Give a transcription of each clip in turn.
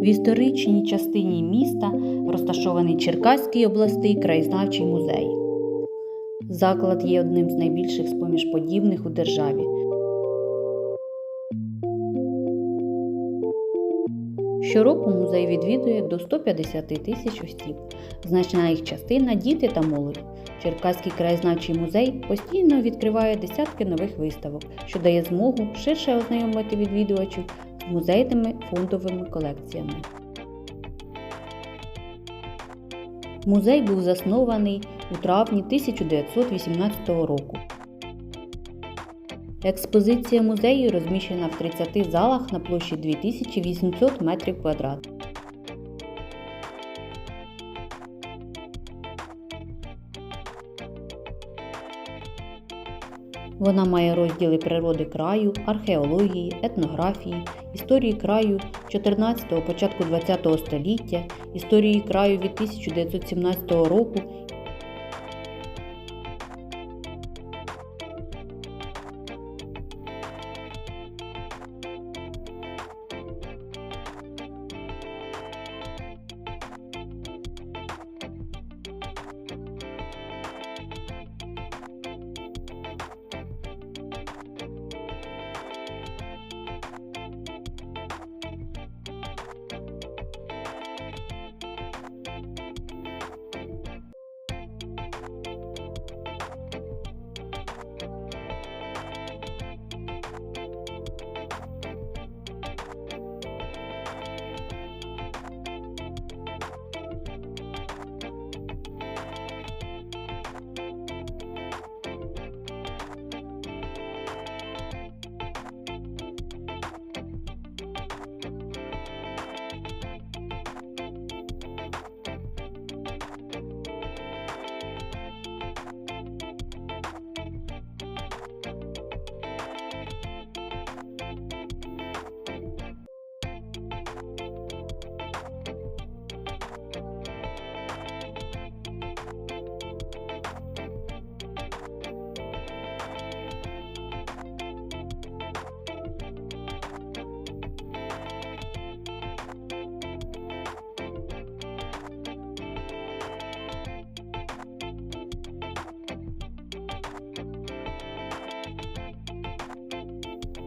В історичній частині міста розташований Черкаський обласний краєзнавчий музей. Заклад є одним з найбільших з-поміж подібних у державі. Щороку музей відвідує до 150 тисяч осіб. Значна їх частина діти та молодь. Черкаський краєзнавчий музей постійно відкриває десятки нових виставок, що дає змогу ширше ознайомити відвідувачів з музейними фондовими колекціями. Музей був заснований у травні 1918 року. Експозиція музею розміщена в 30 залах на площі 2800 м2. Вона має розділи природи краю, археології, етнографії, історії краю 14-го, початку 20-го століття, історії краю від 1917 року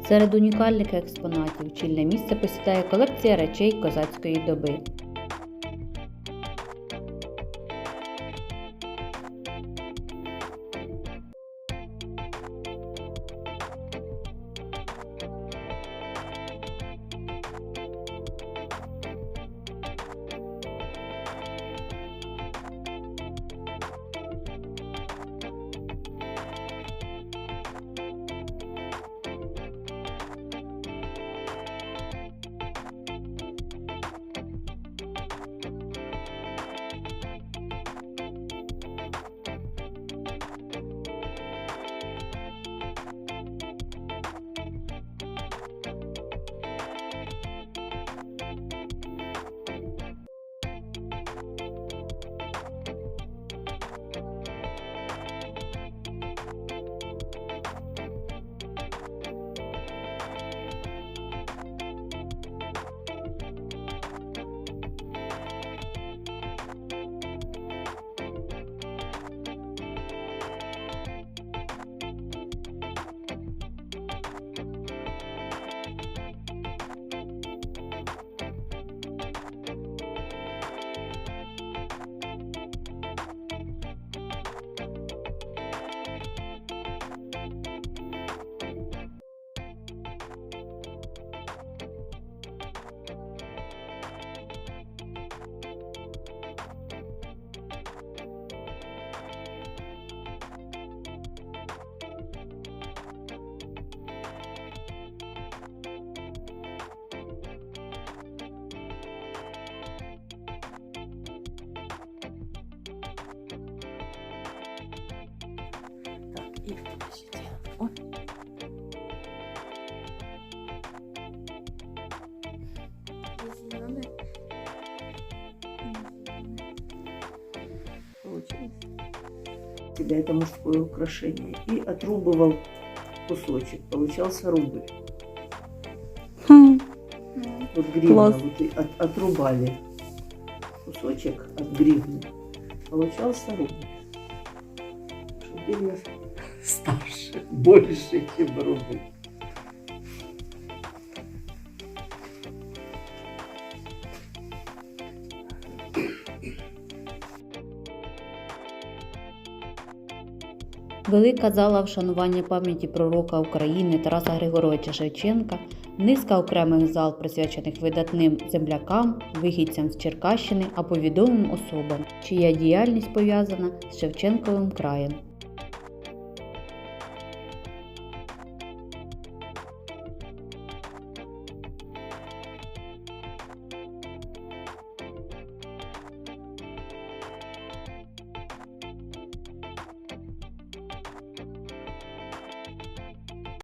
Серед унікальних експонатів чільне місце посідає колекція речей козацької доби. Тебя это мужское украшение. И отрубывал кусочек. Получался рубль. Хм. Вот гривна, Класс. вот и от- отрубали кусочек от гривны, получался рубль. Гривна старше, больше, чем рубль. Велика зала вшанування пам'яті пророка України Тараса Григоровича Шевченка, низка окремих зал, присвячених видатним землякам, вихідцям з Черкащини або відомим особам, чия діяльність пов'язана з Шевченковим краєм.